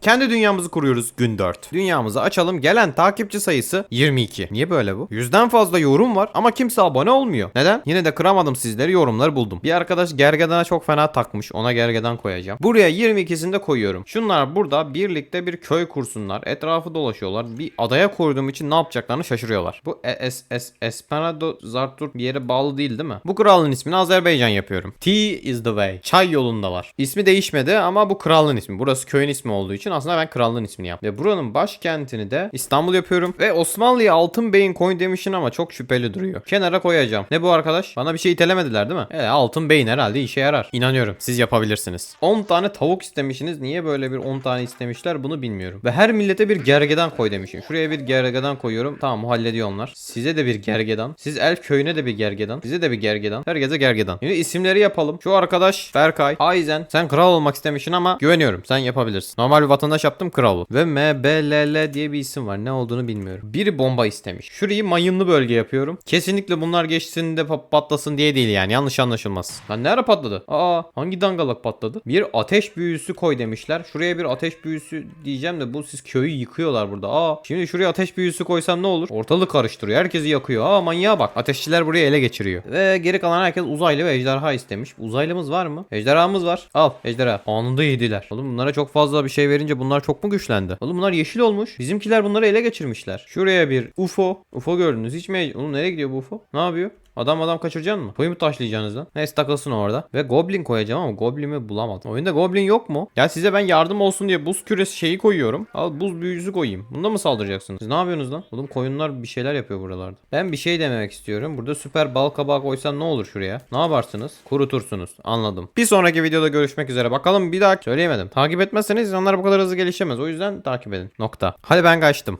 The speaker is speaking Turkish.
Kendi dünyamızı kuruyoruz gün 4. Dünyamızı açalım. Gelen takipçi sayısı 22. Niye böyle bu? Yüzden fazla yorum var ama kimse abone olmuyor. Neden? Yine de kıramadım sizleri yorumları buldum. Bir arkadaş gergedana çok fena takmış. Ona gergedan koyacağım. Buraya 22'sini de koyuyorum. Şunlar burada birlikte bir köy kursunlar. Etrafı dolaşıyorlar. Bir adaya koyduğum için ne yapacaklarını şaşırıyorlar. Bu es es Espenado Zartur bir yere bağlı değil değil mi? Bu kralın ismini Azerbaycan yapıyorum. Tea is the way. Çay yolundalar. İsmi değişmedi ama bu kralın ismi. Burası köyün ismi olduğu için aslında ben krallığın ismini yaptım. Ve buranın başkentini de İstanbul yapıyorum. Ve Osmanlı'ya Altın Bey'in koyun demişsin ama çok şüpheli duruyor. Kenara koyacağım. Ne bu arkadaş? Bana bir şey itelemediler değil mi? E, Altın Bey'in herhalde işe yarar. İnanıyorum. Siz yapabilirsiniz. 10 tane tavuk istemişsiniz. Niye böyle bir 10 tane istemişler bunu bilmiyorum. Ve her millete bir gergedan koy demişim. Şuraya bir gergedan koyuyorum. Tamam hallediyor onlar. Size de bir gergedan. Siz elf köyüne de bir gergedan. Size de bir gergedan. Herkese gergedan. Şimdi isimleri yapalım. Şu arkadaş Berkay. Aizen. Sen kral olmak istemişsin ama güveniyorum. Sen yapabilirsin. Normal bir vatandaş yaptım kral ol. Ve MBLL diye bir isim var. Ne olduğunu bilmiyorum. Biri bomba istemiş. Şurayı mayınlı bölge yapıyorum. Kesinlikle bunlar geçsin de pa- patlasın diye değil yani. Yanlış anlaşılmaz. Lan ne ara patladı? Aa hangi dangalak patladı? Bir ateş büyüsü koy demişler. Şuraya bir ateş büyüsü diyeceğim de bu siz köyü yıkıyorlar burada. Aa şimdi şuraya ateş büyüsü koysam ne olur? Ortalık karıştırıyor. Herkesi yakıyor. Aa manyağa bak. Ateşçiler buraya ele geçiriyor. Ve geri kalan herkes uzaylı ve ejderha istemiş. Uzaylımız var mı? Ejderhamız var. Al ejderha. Anında yediler. Oğlum bunlara çok fazla bir şey verince bunlar çok mu güçlendi? Oğlum bunlar yeşil olmuş. Bizimkiler bunları ele geçirmişler. Şuraya bir UFO. UFO gördünüz. Hiç mi? Oğlum nereye gidiyor bu UFO? Ne yapıyor? Adam adam kaçıracaksın mı? Koyu mu taşlayacaksınız lan? Neyse takılsın orada. Ve Goblin koyacağım ama Goblin'i bulamadım. Oyunda Goblin yok mu? Ya size ben yardım olsun diye buz küresi şeyi koyuyorum. Al buz büyücüsü koyayım. Bunda mı saldıracaksınız? Siz ne yapıyorsunuz lan? Oğlum koyunlar bir şeyler yapıyor buralarda. Ben bir şey dememek istiyorum. Burada süper bal kabağı koysam ne olur şuraya? Ne yaparsınız? Kurutursunuz. Anladım. Bir sonraki videoda görüşmek üzere. Bakalım bir daha söyleyemedim. Takip etmezseniz insanlar bu kadar hızlı gelişemez. O yüzden takip edin. Nokta. Hadi ben kaçtım.